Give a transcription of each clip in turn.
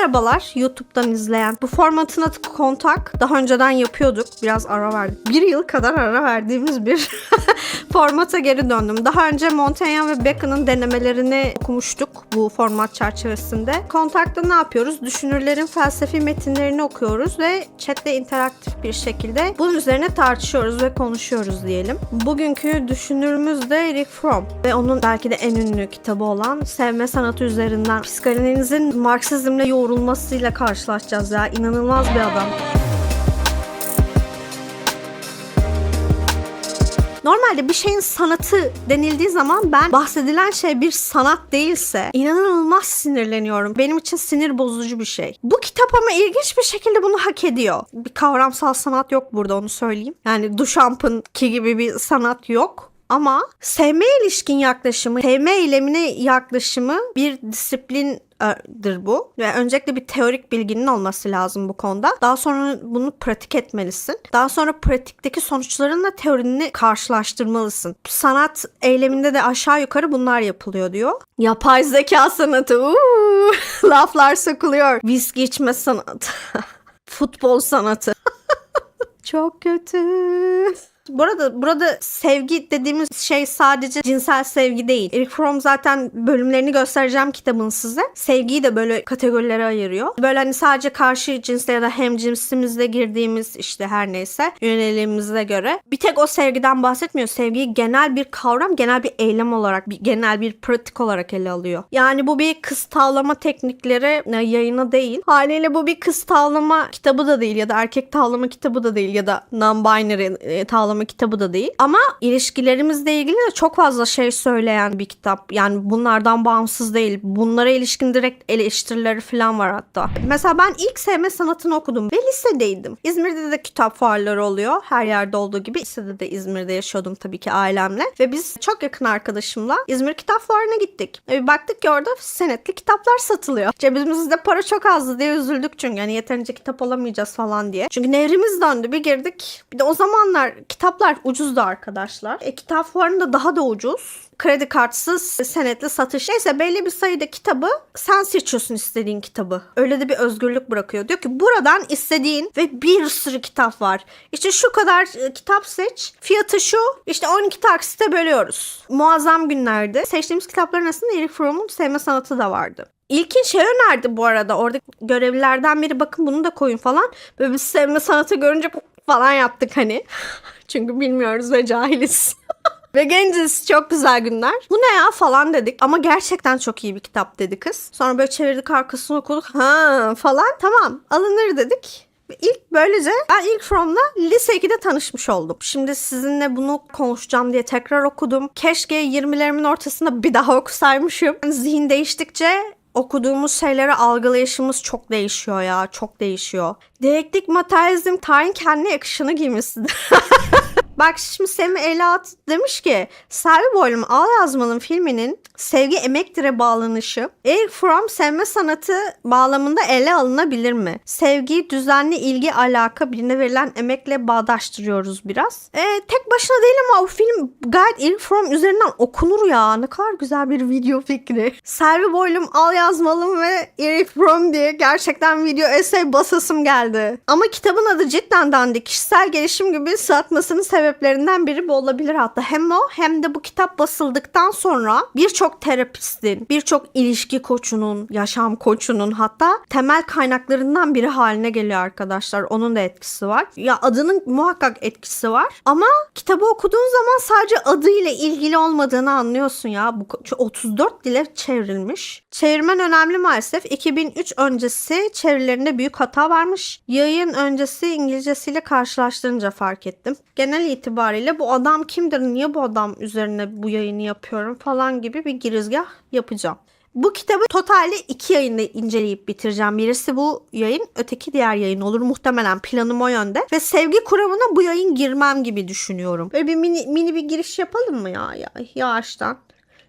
Merhabalar YouTube'dan izleyen. Bu formatın adı kontak. Daha önceden yapıyorduk. Biraz ara verdik. Bir yıl kadar ara verdiğimiz bir formata geri döndüm. Daha önce Montaigne ve Bacon'ın denemelerini okumuştuk bu format çerçevesinde. Kontakta ne yapıyoruz? Düşünürlerin felsefi metinlerini okuyoruz ve chatte interaktif bir şekilde bunun üzerine tartışıyoruz ve konuşuyoruz diyelim. Bugünkü düşünürümüz de Eric Fromm ve onun belki de en ünlü kitabı olan Sevme Sanatı üzerinden psikanalizin Marksizmle yoğrulmasıyla karşılaşacağız ya. İnanılmaz bir adam. Normalde bir şeyin sanatı denildiği zaman ben bahsedilen şey bir sanat değilse inanılmaz sinirleniyorum. Benim için sinir bozucu bir şey. Bu kitap ama ilginç bir şekilde bunu hak ediyor. Bir kavramsal sanat yok burada onu söyleyeyim. Yani Duchamp'ın ki gibi bir sanat yok. Ama sevmeye ilişkin yaklaşımı, sevme eylemine yaklaşımı bir disiplindir bu. Ve öncelikle bir teorik bilginin olması lazım bu konuda. Daha sonra bunu pratik etmelisin. Daha sonra pratikteki sonuçlarınla teorini karşılaştırmalısın. Sanat eyleminde de aşağı yukarı bunlar yapılıyor diyor. Yapay zeka sanatı. Uuu, laflar sokuluyor. Viski içme sanatı. Futbol sanatı. Çok kötü. Burada burada sevgi dediğimiz şey sadece cinsel sevgi değil. Eric Fromm zaten bölümlerini göstereceğim kitabın size. Sevgiyi de böyle kategorilere ayırıyor. Böyle hani sadece karşı cinsle ya da hem cinsimizle girdiğimiz işte her neyse yönelimimize göre. Bir tek o sevgiden bahsetmiyor. Sevgiyi genel bir kavram, genel bir eylem olarak, bir, genel bir pratik olarak ele alıyor. Yani bu bir kız tavlama teknikleri e, yayını değil. Haliyle bu bir kız tavlama kitabı da değil ya da erkek tavlama kitabı da değil ya da non-binary e, tavlama kitabı da değil. Ama ilişkilerimizle ilgili de çok fazla şey söyleyen bir kitap. Yani bunlardan bağımsız değil. Bunlara ilişkin direkt eleştirileri falan var hatta. Mesela ben ilk sevme sanatını okudum ve lisedeydim. İzmir'de de kitap fuarları oluyor. Her yerde olduğu gibi. Lisede de İzmir'de yaşıyordum tabii ki ailemle. Ve biz çok yakın arkadaşımla İzmir Kitap Fuarı'na gittik. Bir baktık ki orada senetli kitaplar satılıyor. Cebimizde para çok azdı diye üzüldük çünkü. Yani yeterince kitap alamayacağız falan diye. Çünkü nevrimiz döndü. Bir girdik. Bir de o zamanlar kitaplar ucuzdu arkadaşlar. E, kitap fuarında daha da ucuz kredi kartsız senetli satış. Neyse belli bir sayıda kitabı sen seçiyorsun istediğin kitabı. Öyle de bir özgürlük bırakıyor. Diyor ki buradan istediğin ve bir sürü kitap var. İşte şu kadar e, kitap seç. Fiyatı şu. İşte 12 taksite bölüyoruz. Muazzam günlerde. Seçtiğimiz kitapların arasında Eric Fromm'un sevme sanatı da vardı. İlkin şey önerdi bu arada. Orada görevlilerden biri bakın bunu da koyun falan. Böyle bir sevme sanatı görünce falan yaptık hani. Çünkü bilmiyoruz ve cahiliz. Ve genciz çok güzel günler. Bu ne ya falan dedik ama gerçekten çok iyi bir kitap dedi kız. Sonra böyle çevirdik arkasını okuduk. Ha falan tamam alınır dedik. İlk böylece ben ilk From'la lise 2'de tanışmış oldum. Şimdi sizinle bunu konuşacağım diye tekrar okudum. Keşke 20'lerimin ortasında bir daha okusaymışım. Zihin değiştikçe okuduğumuz şeyleri algılayışımız çok değişiyor ya. Çok değişiyor. Diyalektik materyalizm tarihin kendine yakışını giymesi. Bak şimdi Semih Elat demiş ki Selvi Boylum Al Yazmalım filminin sevgi emektire bağlanışı Eric Fromm sevme sanatı bağlamında ele alınabilir mi? Sevgiyi düzenli ilgi alaka birine verilen emekle bağdaştırıyoruz biraz. E, tek başına değil ama o film gayet Eric Fromm üzerinden okunur ya. Ne kadar güzel bir video fikri. Selvi Boylum Al Yazmalım ve Eric Fromm diye gerçekten video essay basasım geldi. Ama kitabın adı cidden dandik. Kişisel gelişim gibi satmasının sebeplerinden biri bu olabilir hatta. Hem o hem de bu kitap basıldıktan sonra birçok terapistin, birçok ilişki koçunun, yaşam koçunun hatta temel kaynaklarından biri haline geliyor arkadaşlar. Onun da etkisi var. Ya adının muhakkak etkisi var. Ama kitabı okuduğun zaman sadece adıyla ilgili olmadığını anlıyorsun ya. Bu 34 dile çevrilmiş. Çevirmen önemli maalesef. 2003 öncesi çevirilerinde büyük hata varmış. Yayın öncesi İngilizcesiyle karşılaştırınca fark ettim. Genel itibariyle bu adam kimdir, niye bu adam üzerine bu yayını yapıyorum falan gibi bir girizgah yapacağım. Bu kitabı totalde iki yayında inceleyip bitireceğim. Birisi bu yayın, öteki diğer yayın olur. Muhtemelen planım o yönde. Ve sevgi kuramına bu yayın girmem gibi düşünüyorum. Böyle bir mini, mini bir giriş yapalım mı ya, ya yavaştan?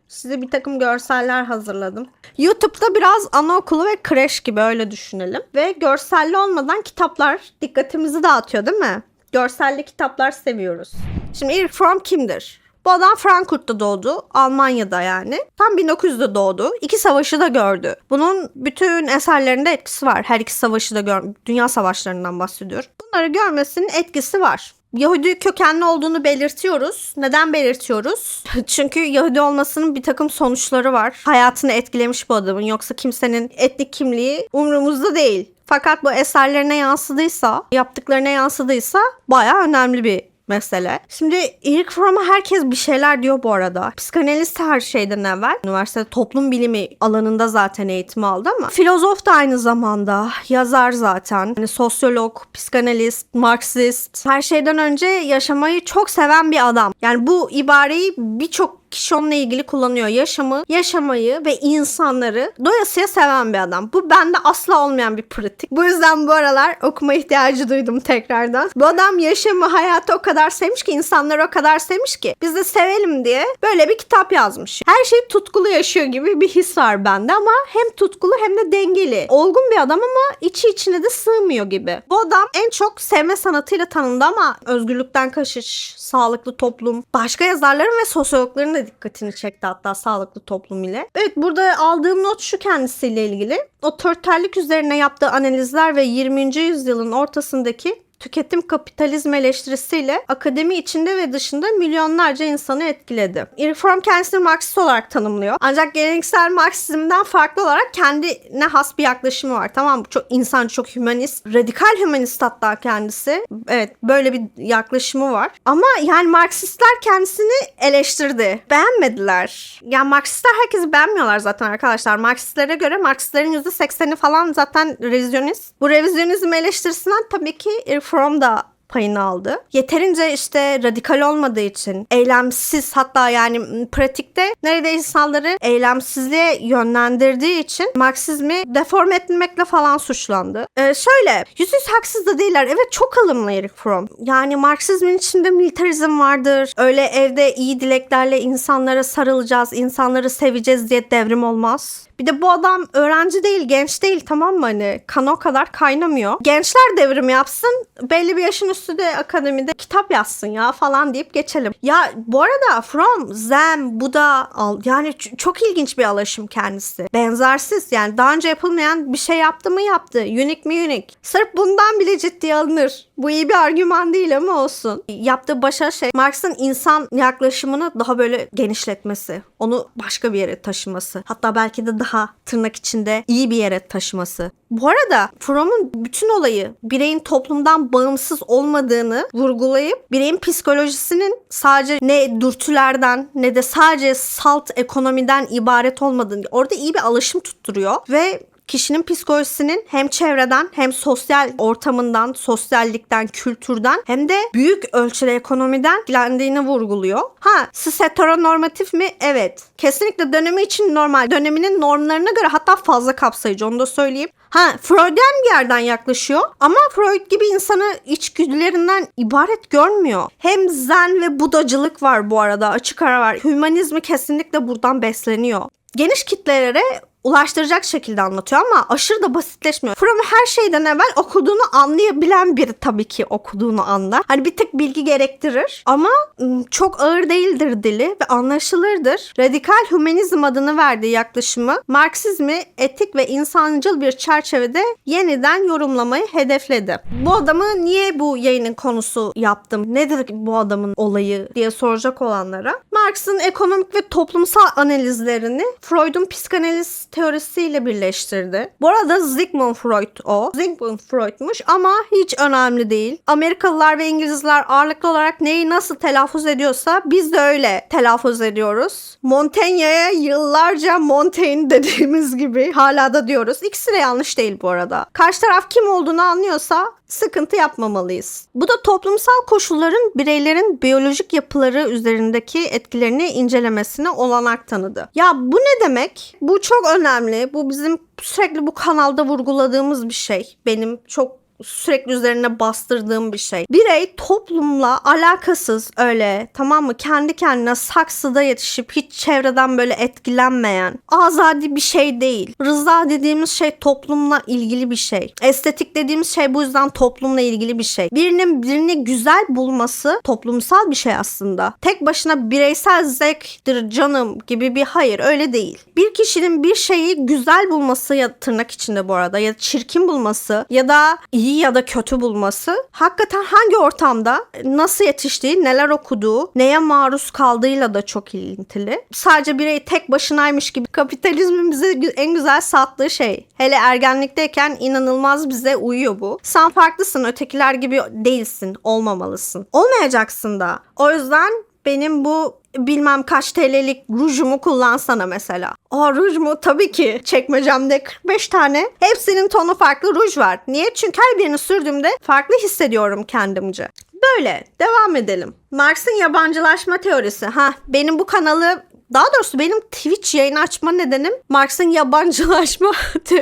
Size bir takım görseller hazırladım. YouTube'da biraz anaokulu ve kreş gibi öyle düşünelim. Ve görselli olmadan kitaplar dikkatimizi dağıtıyor değil mi? Görselli kitaplar seviyoruz. Şimdi Eric Fromm kimdir? Bu adam Frankfurt'ta doğdu. Almanya'da yani. Tam 1900'de doğdu. İki savaşı da gördü. Bunun bütün eserlerinde etkisi var. Her iki savaşı da gör Dünya savaşlarından bahsediyor. Bunları görmesinin etkisi var. Yahudi kökenli olduğunu belirtiyoruz. Neden belirtiyoruz? Çünkü Yahudi olmasının bir takım sonuçları var. Hayatını etkilemiş bu adamın. Yoksa kimsenin etnik kimliği umurumuzda değil. Fakat bu eserlerine yansıdıysa, yaptıklarına yansıdıysa bayağı önemli bir mesele. Şimdi Eric Fromm'a herkes bir şeyler diyor bu arada. Psikanalist her şeyden evvel. Üniversitede toplum bilimi alanında zaten eğitim aldı ama filozof da aynı zamanda. Yazar zaten. Hani sosyolog, psikanalist, marksist. Her şeyden önce yaşamayı çok seven bir adam. Yani bu ibareyi birçok kişi onunla ilgili kullanıyor. Yaşamı, yaşamayı ve insanları doyasıya seven bir adam. Bu bende asla olmayan bir pratik. Bu yüzden bu aralar okuma ihtiyacı duydum tekrardan. Bu adam yaşamı, hayatı o kadar sevmiş ki, insanları o kadar sevmiş ki biz de sevelim diye böyle bir kitap yazmış. Her şeyi tutkulu yaşıyor gibi bir his var bende ama hem tutkulu hem de dengeli. Olgun bir adam ama içi içine de sığmıyor gibi. Bu adam en çok sevme sanatıyla tanındı ama özgürlükten kaçış, sağlıklı toplum, başka yazarların ve sosyologların da dikkatini çekti hatta sağlıklı toplum ile. Evet burada aldığım not şu kendisiyle ilgili. Otoriterlik üzerine yaptığı analizler ve 20. yüzyılın ortasındaki tüketim kapitalizm eleştirisiyle akademi içinde ve dışında milyonlarca insanı etkiledi. Reform kendisini Marksist olarak tanımlıyor. Ancak geleneksel Marksizmden farklı olarak kendine has bir yaklaşımı var. Tamam mı? Çok insan, çok hümanist, radikal hümanist hatta kendisi. Evet, böyle bir yaklaşımı var. Ama yani Marksistler kendisini eleştirdi. Beğenmediler. Yani Marksistler herkesi beğenmiyorlar zaten arkadaşlar. Marksistlere göre Marksistlerin %80'i falan zaten revizyonist. Bu revizyonizm eleştirisinden tabii ki From da payını aldı. Yeterince işte radikal olmadığı için eylemsiz hatta yani pratikte neredeyse insanları eylemsizliğe yönlendirdiği için Marksizmi deforme etmekle falan suçlandı. Ee, şöyle yüz yüz haksız da değiller. Evet çok alımlı Eric Fromm. Yani Marksizmin içinde militarizm vardır. Öyle evde iyi dileklerle insanlara sarılacağız, insanları seveceğiz diye devrim olmaz. Bir de bu adam öğrenci değil, genç değil tamam mı? Hani kan o kadar kaynamıyor. Gençler devrim yapsın, belli bir yaşın üstü de akademide kitap yazsın ya falan deyip geçelim. Ya bu arada From, Zen, Buda yani çok ilginç bir alaşım kendisi. Benzersiz yani daha önce yapılmayan bir şey yaptı mı yaptı. Unique mi unique. Sırf bundan bile ciddiye alınır. Bu iyi bir argüman değil ama olsun. Yaptığı başa şey Marx'ın insan yaklaşımını daha böyle genişletmesi. Onu başka bir yere taşıması. Hatta belki de daha tırnak içinde iyi bir yere taşıması. Bu arada Fromm'un bütün olayı bireyin toplumdan bağımsız olmadığını vurgulayıp bireyin psikolojisinin sadece ne dürtülerden ne de sadece salt ekonomiden ibaret olmadığını orada iyi bir alışım tutturuyor ve kişinin psikolojisinin hem çevreden hem sosyal ortamından, sosyallikten, kültürden hem de büyük ölçüde ekonomiden etkilendiğini vurguluyor. Ha, siz heteronormatif mi? Evet. Kesinlikle dönemi için normal. Döneminin normlarına göre hatta fazla kapsayıcı onu da söyleyeyim. Ha Freudian bir yerden yaklaşıyor ama Freud gibi insanı içgüdülerinden ibaret görmüyor. Hem zen ve budacılık var bu arada açık ara var. Hümanizmi kesinlikle buradan besleniyor. Geniş kitlelere ulaştıracak şekilde anlatıyor ama aşırı da basitleşmiyor. Fromm her şeyden evvel okuduğunu anlayabilen biri tabii ki okuduğunu anlar. Hani bir tık bilgi gerektirir ama ıı, çok ağır değildir dili ve anlaşılırdır. Radikal hümanizm adını verdiği yaklaşımı Marksizmi etik ve insancıl bir çerçevede yeniden yorumlamayı hedefledi. Bu adamı niye bu yayının konusu yaptım? Nedir bu adamın olayı diye soracak olanlara. Marx'ın ekonomik ve toplumsal analizlerini Freud'un psikanaliz teorisiyle birleştirdi. Bu arada Sigmund Freud o. Sigmund Freud'muş ama hiç önemli değil. Amerikalılar ve İngilizler ağırlıklı olarak neyi nasıl telaffuz ediyorsa biz de öyle telaffuz ediyoruz. Montaigne'ye yıllarca Montaigne dediğimiz gibi hala da diyoruz. İkisi de yanlış değil bu arada. Karşı taraf kim olduğunu anlıyorsa sıkıntı yapmamalıyız. Bu da toplumsal koşulların bireylerin biyolojik yapıları üzerindeki etkilerini incelemesine olanak tanıdı. Ya bu ne demek? Bu çok önemli. Bu bizim sürekli bu kanalda vurguladığımız bir şey. Benim çok sürekli üzerine bastırdığım bir şey. Birey toplumla alakasız öyle tamam mı? Kendi kendine saksıda yetişip hiç çevreden böyle etkilenmeyen azadi bir şey değil. Rıza dediğimiz şey toplumla ilgili bir şey. Estetik dediğimiz şey bu yüzden toplumla ilgili bir şey. Birinin birini güzel bulması toplumsal bir şey aslında. Tek başına bireysel zevktir canım gibi bir hayır öyle değil. Bir kişinin bir şeyi güzel bulması ya tırnak içinde bu arada ya çirkin bulması ya da iyi ya da kötü bulması hakikaten hangi ortamda nasıl yetiştiği, neler okuduğu, neye maruz kaldığıyla da çok ilintili. Sadece birey tek başınaymış gibi kapitalizmin bize en güzel sattığı şey. Hele ergenlikteyken inanılmaz bize uyuyor bu. Sen farklısın, ötekiler gibi değilsin, olmamalısın. Olmayacaksın da. O yüzden benim bu bilmem kaç TL'lik rujumu kullansana mesela. O ruj mu? Tabii ki. Çekmecemde 45 tane. Hepsinin tonu farklı ruj var. Niye? Çünkü her birini sürdüğümde farklı hissediyorum kendimce. Böyle. Devam edelim. Marx'ın yabancılaşma teorisi. Ha, benim bu kanalı daha doğrusu benim Twitch yayını açma nedenim Marx'ın yabancılaşma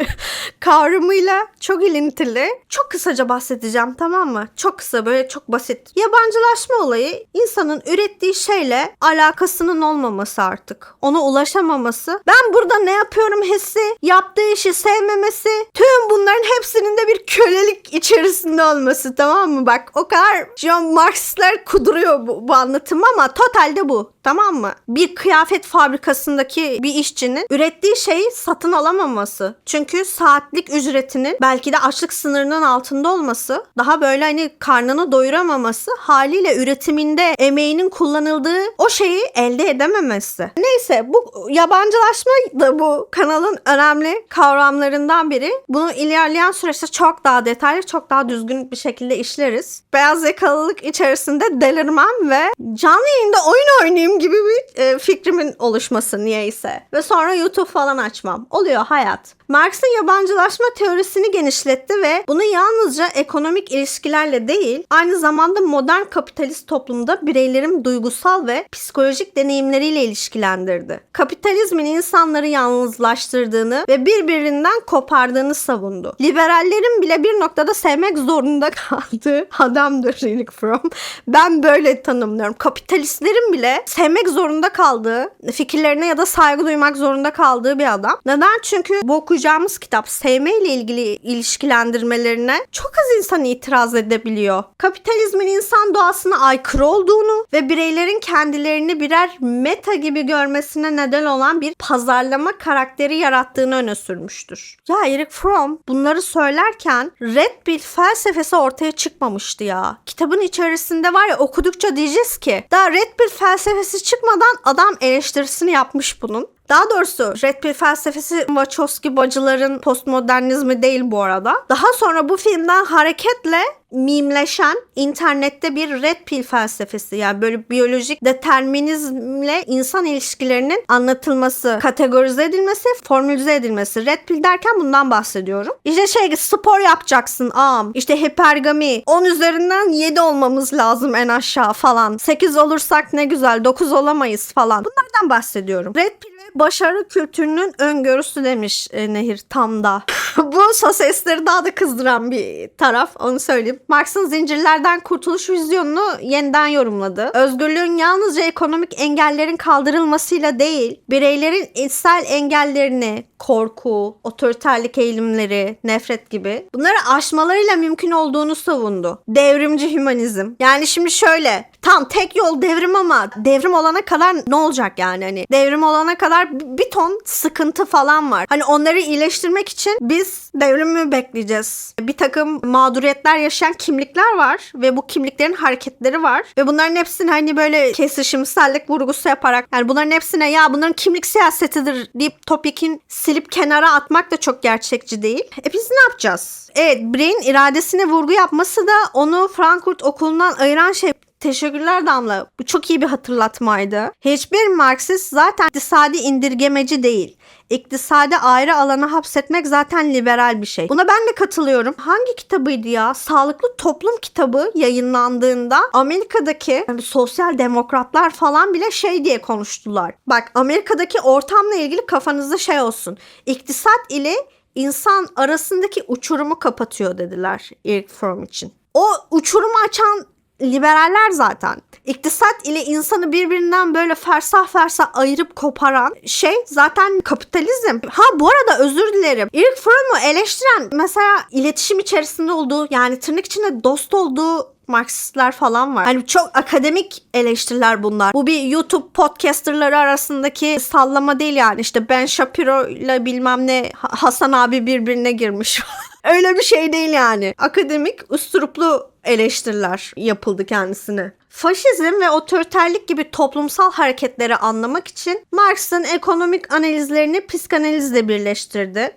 kavramıyla çok ilintili. Çok kısaca bahsedeceğim tamam mı? Çok kısa böyle çok basit. Yabancılaşma olayı insanın ürettiği şeyle alakasının olmaması artık. Ona ulaşamaması. Ben burada ne yapıyorum hissi, yaptığı işi sevmemesi, tüm bunların hepsinin de bir kölelik içerisinde olması tamam mı? Bak o kadar John Marx'ler kuduruyor bu, bu anlatım ama totalde bu tamam mı? Bir kıyafet fabrikasındaki bir işçinin ürettiği şeyi satın alamaması. Çünkü saatlik ücretinin belki de açlık sınırının altında olması, daha böyle hani karnını doyuramaması haliyle üretiminde emeğinin kullanıldığı o şeyi elde edememesi. Neyse bu yabancılaşma da bu kanalın önemli kavramlarından biri. Bunu ilerleyen süreçte çok daha detaylı, çok daha düzgün bir şekilde işleriz. Beyaz yakalılık içerisinde delirmem ve canlı yayında oyun oynayayım gibi bir e, fikrimin oluşması niyeyse. Ve sonra YouTube falan açmam. Oluyor hayat. Marx'ın yabancılaşma teorisini genişletti ve bunu yalnızca ekonomik ilişkilerle değil, aynı zamanda modern kapitalist toplumda bireylerin duygusal ve psikolojik deneyimleriyle ilişkilendirdi. Kapitalizmin insanları yalnızlaştırdığını ve birbirinden kopardığını savundu. Liberallerin bile bir noktada sevmek zorunda kaldığı adamdır Rick Fromm. Ben böyle tanımlıyorum. Kapitalistlerin bile sevmek zorunda kaldığı, fikirlerine ya da saygı duymak zorunda kaldığı bir adam. Neden? Çünkü bu okuyacağımız kitap sevmeyle ilgili ilişkilendirmelerine çok az insan itiraz edebiliyor. Kapitalizmin insan doğasına aykırı olduğunu ve bireylerin kendilerini birer meta gibi görmesine neden olan bir pazarlama karakteri yarattığını öne sürmüştür. Ya Eric Fromm bunları söylerken Red Pill felsefesi ortaya çıkmamıştı ya. Kitabın içerisinde var ya okudukça diyeceğiz ki daha Red Pill felsefesi çıkmadan adam eleştirisini yapmış bunun. Daha doğrusu Red Pill felsefesi Wachowski bacıların postmodernizmi değil bu arada. Daha sonra bu filmden hareketle mimleşen internette bir red pill felsefesi yani böyle biyolojik determinizmle insan ilişkilerinin anlatılması, kategorize edilmesi, formülize edilmesi. Red pill derken bundan bahsediyorum. İşte şey spor yapacaksın am. İşte hipergami. 10 üzerinden 7 olmamız lazım en aşağı falan. 8 olursak ne güzel 9 olamayız falan. Bunlardan bahsediyorum. Red pill başarı kültürünün öngörüsü demiş e, Nehir tam da. Bu sosyalistleri daha da kızdıran bir taraf onu söyleyeyim. Marx'ın zincirlerden kurtuluş vizyonunu yeniden yorumladı. Özgürlüğün yalnızca ekonomik engellerin kaldırılmasıyla değil, bireylerin içsel engellerini, korku, otoriterlik eğilimleri, nefret gibi bunları aşmalarıyla mümkün olduğunu savundu. Devrimci hümanizm. Yani şimdi şöyle, tam tek yol devrim ama devrim olana kadar ne olacak yani hani devrim olana kadar bir ton sıkıntı falan var. Hani onları iyileştirmek için biz devrimi bekleyeceğiz. Bir takım mağduriyetler yaşayan kimlikler var ve bu kimliklerin hareketleri var ve bunların hepsini hani böyle kesişimsellik vurgusu yaparak yani bunların hepsine ya bunların kimlik siyasetidir deyip topyekun silip kenara atmak da çok gerçekçi değil. E biz ne yapacağız? Evet bireyin iradesine vurgu yapması da onu Frankfurt okulundan ayıran şey Teşekkürler Damla. Bu çok iyi bir hatırlatmaydı. Hiçbir Marksist zaten iktisadi indirgemeci değil. İktisadi ayrı alana hapsetmek zaten liberal bir şey. Buna ben de katılıyorum. Hangi kitabıydı ya? Sağlıklı Toplum kitabı yayınlandığında Amerika'daki yani sosyal demokratlar falan bile şey diye konuştular. Bak Amerika'daki ortamla ilgili kafanızda şey olsun. İktisat ile insan arasındaki uçurumu kapatıyor dediler Eric Fromm için. O uçurumu açan liberaller zaten. İktisat ile insanı birbirinden böyle fersah fersah ayırıp koparan şey zaten kapitalizm. Ha bu arada özür dilerim. Eric Fromm'u eleştiren mesela iletişim içerisinde olduğu yani tırnak içinde dost olduğu Marksistler falan var. Hani çok akademik eleştiriler bunlar. Bu bir YouTube podcasterları arasındaki sallama değil yani. İşte Ben Shapiro ile bilmem ne Hasan abi birbirine girmiş. Öyle bir şey değil yani. Akademik, usturuplu eleştiriler yapıldı kendisine. Faşizm ve otoriterlik gibi toplumsal hareketleri anlamak için Marx'ın ekonomik analizlerini psikanalizle birleştirdi.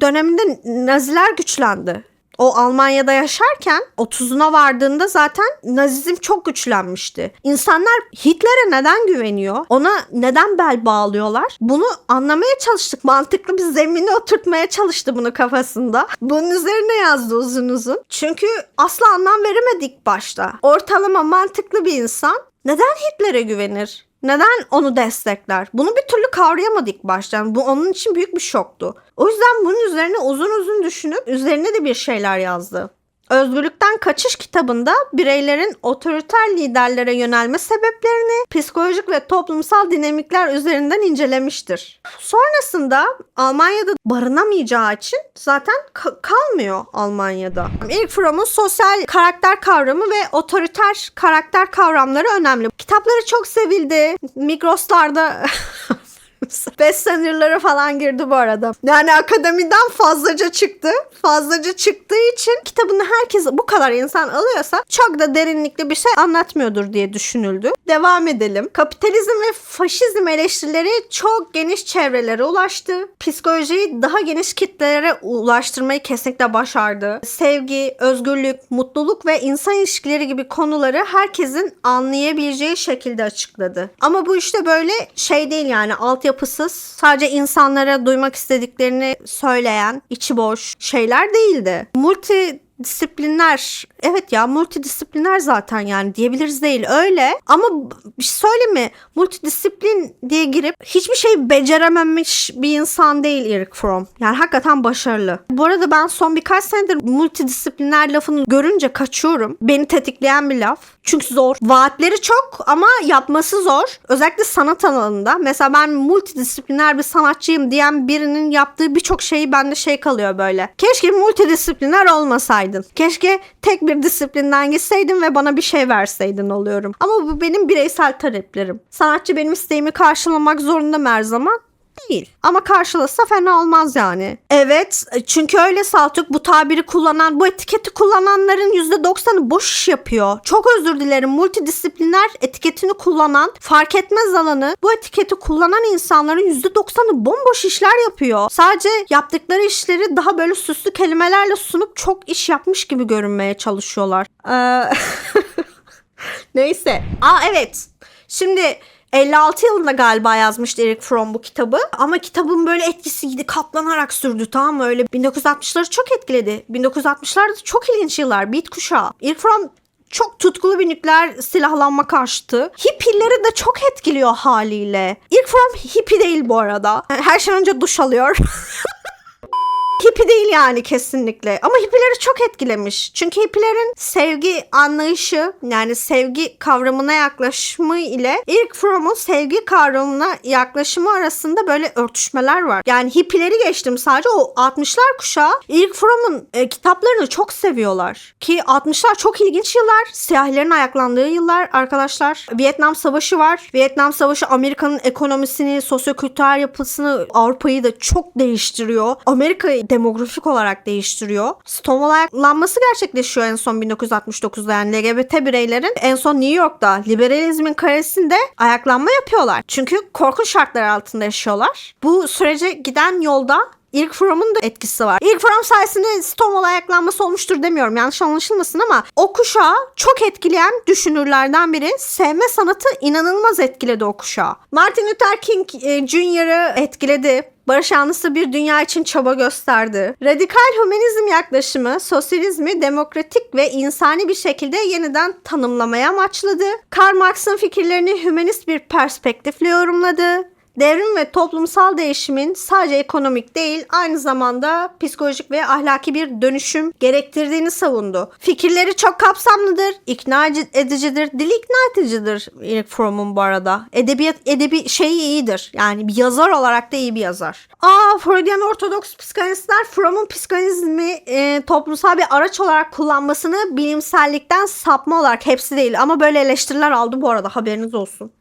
Döneminde Naziler güçlendi o Almanya'da yaşarken 30'una vardığında zaten Nazizm çok güçlenmişti. İnsanlar Hitler'e neden güveniyor? Ona neden bel bağlıyorlar? Bunu anlamaya çalıştık. Mantıklı bir zemine oturtmaya çalıştı bunu kafasında. Bunun üzerine yazdı uzun uzun. Çünkü asla anlam veremedik başta. Ortalama mantıklı bir insan neden Hitler'e güvenir? Neden onu destekler? Bunu bir türlü kavrayamadık baştan. Bu onun için büyük bir şoktu. O yüzden bunun üzerine uzun uzun düşünüp üzerine de bir şeyler yazdı. Özgürlükten Kaçış kitabında bireylerin otoriter liderlere yönelme sebeplerini psikolojik ve toplumsal dinamikler üzerinden incelemiştir. Sonrasında Almanya'da barınamayacağı için zaten ka- kalmıyor Almanya'da. Eric Fromm'un sosyal karakter kavramı ve otoriter karakter kavramları önemli. Kitapları çok sevildi. Migros'larda bestsellerlara falan girdi bu arada. Yani akademiden fazlaca çıktı. Fazlaca çıktığı için kitabını herkes bu kadar insan alıyorsa çok da derinlikli bir şey anlatmıyordur diye düşünüldü. Devam edelim. Kapitalizm ve faşizm eleştirileri çok geniş çevrelere ulaştı. Psikolojiyi daha geniş kitlelere ulaştırmayı kesinlikle başardı. Sevgi, özgürlük, mutluluk ve insan ilişkileri gibi konuları herkesin anlayabileceği şekilde açıkladı. Ama bu işte böyle şey değil yani altyapısız sadece insanlara duymak istediklerini söyleyen içi boş şeyler değildi. Multi disiplinler evet ya multidisipliner zaten yani diyebiliriz değil öyle. Ama bir şey söyleyeyim mi? Multidisiplin diye girip hiçbir şey becerememiş bir insan değil Eric Fromm. Yani hakikaten başarılı. Bu arada ben son birkaç senedir multidisipliner lafını görünce kaçıyorum. Beni tetikleyen bir laf. Çünkü zor. Vaatleri çok ama yapması zor. Özellikle sanat alanında. Mesela ben multidisipliner bir sanatçıyım diyen birinin yaptığı birçok şeyi bende şey kalıyor böyle. Keşke multidisipliner olmasaydın. Keşke tek bir disiplinden gitseydin ve bana bir şey verseydin oluyorum. Ama bu benim bireysel taleplerim. Sanatçı benim isteğimi karşılamak zorunda mı her zaman? Değil. Ama karşılasa fena olmaz yani. Evet çünkü öyle Saltuk bu tabiri kullanan bu etiketi kullananların %90'ı boş iş yapıyor. Çok özür dilerim multidisipliner etiketini kullanan fark etmez alanı bu etiketi kullanan insanların %90'ı bomboş işler yapıyor. Sadece yaptıkları işleri daha böyle süslü kelimelerle sunup çok iş yapmış gibi görünmeye çalışıyorlar. Ee... Neyse. Aa evet. Şimdi 56 yılında galiba yazmıştı Eric Fromm bu kitabı. Ama kitabın böyle etkisiydi. Katlanarak sürdü tamam mı? Öyle 1960'ları çok etkiledi. 1960'lar çok ilginç yıllar. Beat kuşağı. Eric Fromm çok tutkulu bir nükleer silahlanma karşıtı. Hippileri de çok etkiliyor haliyle. Eric Fromm hippie değil bu arada. Her şeyden önce duş alıyor. Hippie değil yani kesinlikle. Ama hippileri çok etkilemiş. Çünkü hippilerin sevgi anlayışı yani sevgi kavramına yaklaşımı ile Eric Fromm'un sevgi kavramına yaklaşımı arasında böyle örtüşmeler var. Yani hippileri geçtim sadece o 60'lar kuşağı Eric Fromm'un e, kitaplarını çok seviyorlar. Ki 60'lar çok ilginç yıllar. Siyahilerin ayaklandığı yıllar arkadaşlar. Vietnam Savaşı var. Vietnam Savaşı Amerika'nın ekonomisini, sosyokültürel yapısını, Avrupa'yı da çok değiştiriyor. Amerika'yı demografik olarak değiştiriyor. Stonewall ayaklanması gerçekleşiyor en son 1969'da yani LGBT bireylerin en son New York'ta liberalizmin karesinde ayaklanma yapıyorlar. Çünkü korkunç şartlar altında yaşıyorlar. Bu sürece giden yolda Eric Fromm'un da etkisi var. Eric Fromm sayesinde Stonewall ayaklanması olmuştur demiyorum. Yanlış anlaşılmasın ama o kuşağı çok etkileyen düşünürlerden biri. Sevme sanatı inanılmaz etkiledi o kuşağı. Martin Luther King e, Jr.'ı etkiledi barış yanlısı bir dünya için çaba gösterdi. Radikal hümanizm yaklaşımı sosyalizmi demokratik ve insani bir şekilde yeniden tanımlamaya amaçladı. Karl Marx'ın fikirlerini hümanist bir perspektifle yorumladı. Devrim ve toplumsal değişimin sadece ekonomik değil aynı zamanda psikolojik ve ahlaki bir dönüşüm gerektirdiğini savundu. Fikirleri çok kapsamlıdır, ikna edicidir, dili ikna edicidir Eric Fromm'un bu arada. Edebiyat, edebi şeyi iyidir. Yani bir yazar olarak da iyi bir yazar. Aa Freudian Ortodoks psikanalistler Fromm'un psikanalizmi e, toplumsal bir araç olarak kullanmasını bilimsellikten sapma olarak hepsi değil ama böyle eleştiriler aldı bu arada haberiniz olsun.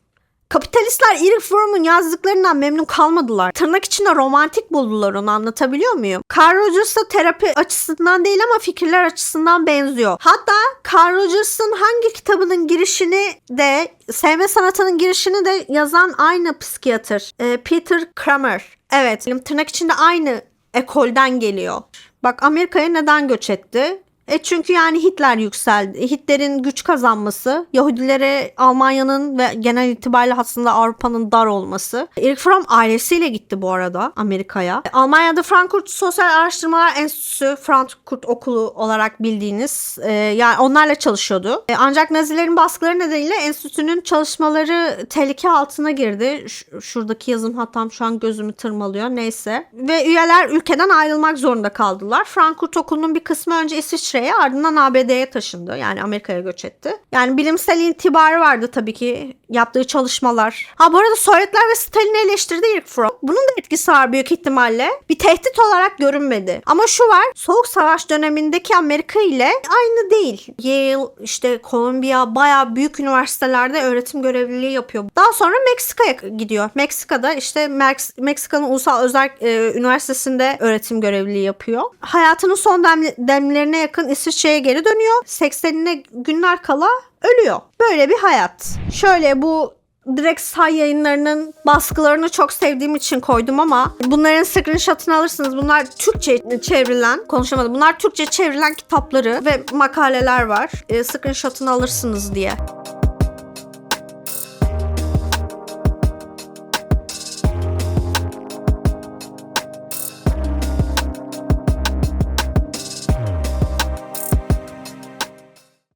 Kapitalistler Eric Fromm'un yazdıklarından memnun kalmadılar. Tırnak içinde romantik buldular onu anlatabiliyor muyum? Carl Rogers da terapi açısından değil ama fikirler açısından benziyor. Hatta Carl Rogers'ın hangi kitabının girişini de sevme sanatının girişini de yazan aynı psikiyatr. e, Peter Kramer. Evet tırnak içinde aynı ekolden geliyor. Bak Amerika'ya neden göç etti? E çünkü yani Hitler yükseldi. Hitler'in güç kazanması, Yahudilere Almanya'nın ve genel itibariyle aslında Avrupa'nın dar olması. Eric Fromm ailesiyle gitti bu arada Amerika'ya. Almanya'da Frankfurt Sosyal Araştırmalar Enstitüsü, Frankfurt Okulu olarak bildiğiniz e, yani onlarla çalışıyordu. E, ancak Nazilerin baskıları nedeniyle enstitünün çalışmaları tehlike altına girdi. Ş- şuradaki yazım hatam şu an gözümü tırmalıyor. Neyse. Ve üyeler ülkeden ayrılmak zorunda kaldılar. Frankfurt Okulu'nun bir kısmı önce İsviçre'ye ardından ABD'ye taşındı. Yani Amerika'ya göç etti. Yani bilimsel itibarı vardı tabii ki yaptığı çalışmalar. Ha bu arada Sovyetler ve Stalin'i eleştirdi Eric Fromm. Bunun da etkisi var büyük ihtimalle. Bir tehdit olarak görünmedi. Ama şu var. Soğuk Savaş dönemindeki Amerika ile aynı değil. Yale, işte Columbia bayağı büyük üniversitelerde öğretim görevliliği yapıyor. Daha sonra Meksika'ya gidiyor. Meksika'da işte Meksika'nın Ulusal Özel e, Üniversitesi'nde öğretim görevliliği yapıyor. Hayatının son dem- demlerine yakın İsviçre'ye geri dönüyor. 80'ine günler kala ölüyor. Böyle bir hayat. Şöyle bu direkt say yayınlarının baskılarını çok sevdiğim için koydum ama bunların screenshot'ını alırsınız. Bunlar Türkçe çevrilen, konuşamadım. Bunlar Türkçe çevrilen kitapları ve makaleler var. E, screenshot'ını alırsınız diye.